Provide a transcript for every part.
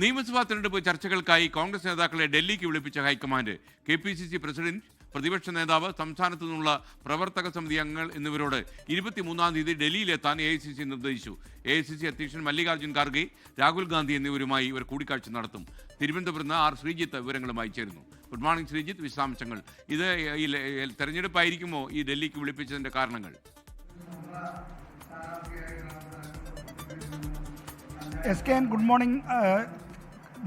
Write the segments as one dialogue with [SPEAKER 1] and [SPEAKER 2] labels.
[SPEAKER 1] നിയമസഭാ തെരഞ്ഞെടുപ്പ് ചർച്ചകൾക്കായി കോൺഗ്രസ് നേതാക്കളെ ഡൽഹിക്ക് വിളിപ്പിച്ച high command K P C C president പ്രതിപക്ഷ നേതാവ് സംസ്ഥാനത്തു നിന്നുള്ള പ്രവർത്തക സമിതി അംഗങ്ങൾ എന്നിവരോട് ഇരുപത്തിമൂന്നാം തീയതി ഡൽഹിയിലെത്താൻ എ ഐ സി സി നിർദ്ദേശിച്ചു. എ ഐ സി സി അധ്യക്ഷൻ മല്ലികാർജുൻ ഖാർഗെ രാഹുൽ ഗാന്ധി എന്നിവരുമായി ഇവർ കൂടിക്കാഴ്ച നടത്തും. തിരുവനന്തപുരത്ത് ആർ ശ്രീജിത്ത് വിവരങ്ങളുമായി ചേരുന്നു. ഗുഡ് മോർണിംഗ് ശ്രീജിത്ത് വിശദാംശങ്ങൾ. ഇത് തെരഞ്ഞെടുപ്പായിരിക്കുമോ ഈ ഡൽഹിക്ക് വിളിപ്പിച്ചതിന്റെ കാരണങ്ങൾ?
[SPEAKER 2] S K good morning.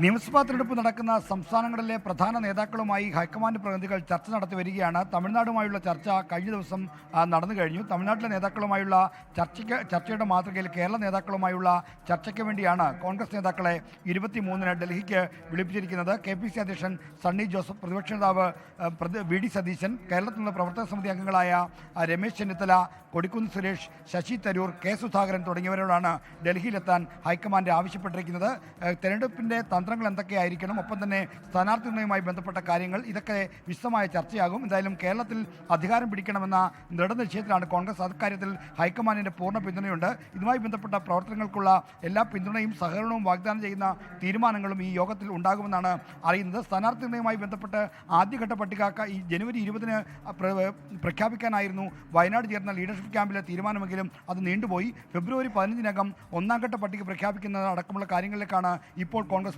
[SPEAKER 2] നിയമസഭാ തെരഞ്ഞെടുപ്പ് നടക്കുന്ന സംസ്ഥാനങ്ങളിലെ പ്രധാന നേതാക്കളുമായി ഹൈക്കമാൻഡ് പ്രതിനിധികൾ ചർച്ച നടത്തി വരികയാണ്. തമിഴ്നാടുമായുള്ള ചർച്ച കഴിഞ്ഞ ദിവസം നടന്നു കഴിഞ്ഞു. തമിഴ്നാട്ടിലെ നേതാക്കളുമായുള്ള ചർച്ചയ്ക്ക് ചർച്ചയുടെ മാതൃകയിൽ കേരള നേതാക്കളുമായുള്ള ചർച്ചയ്ക്ക് വേണ്ടിയാണ് കോൺഗ്രസ് നേതാക്കളെ ഇരുപത്തിമൂന്നിന് ഡൽഹിക്ക് വിളിപ്പിച്ചിരിക്കുന്നത്. കെ പി സി അധ്യക്ഷൻ സണ്ണി ജോസഫ് പ്രതിപക്ഷ നേതാവ് വി ഡി സതീശൻ കേരളത്തിൽ നിന്ന് പ്രവർത്തക സമിതി അംഗങ്ങളായ രമേശ് ചെന്നിത്തല കൊടിക്കുന്ന് സുരേഷ് ശശി തരൂർ കെ സുധാകരൻ തുടങ്ങിയവരോടാണ് ഡൽഹിയിലെത്താൻ ഹൈക്കമാൻഡ് ആവശ്യപ്പെട്ടിരിക്കുന്നത്. ഏഹ് തെരഞ്ഞെടുപ്പിന്റെ തന്ത്രങ്ങൾ എന്തൊക്കെയായിരിക്കണം ഒപ്പം തന്നെ സ്ഥാനാർത്ഥി നിർണയവുമായി ബന്ധപ്പെട്ട കാര്യങ്ങൾ ഇതൊക്കെ വിശദമായ ചർച്ചയാകും. എന്തായാലും കേരളത്തിൽ അധികാരം പിടിക്കണമെന്ന ദൃഢനിശ്ചയത്തിലാണ് കോൺഗ്രസ് അക്കാര്യത്തിൽ ഹൈക്കമാൻഡിന്റെ പൂർണ പിന്തുണയുണ്ട്. ഇതുമായി ബന്ധപ്പെട്ട പ്രവർത്തനങ്ങൾക്കുള്ള എല്ലാ പിന്തുണയും സഹകരണവും വാഗ്ദാനം ചെയ്യുന്ന തീരുമാനങ്ങളും ഈ യോഗത്തിൽ ഉണ്ടാകുമെന്നാണ് അറിയുന്നത്. സ്ഥാനാർത്ഥി നിർണയവുമായി ബന്ധപ്പെട്ട് ആദ്യഘട്ട പട്ടിക ഈ ജനുവരി ഇരുപതിന് പ്ര- പ്രഖ്യാപിക്കാനായിരുന്നു വയനാട് ചേർന്ന ലീഡർഷിപ്പ് ക്യാമ്പിലെ തീരുമാനമെങ്കിലും അത് നീണ്ടുപോയി. ഫെബ്രുവരി പതിനഞ്ചിനകം ഒന്നാം ഘട്ട പട്ടിക പ്രഖ്യാപിക്കുന്നത് അടക്കമുള്ള കാര്യങ്ങളിലേക്കാണ് ഇപ്പോൾ കോൺഗ്രസ്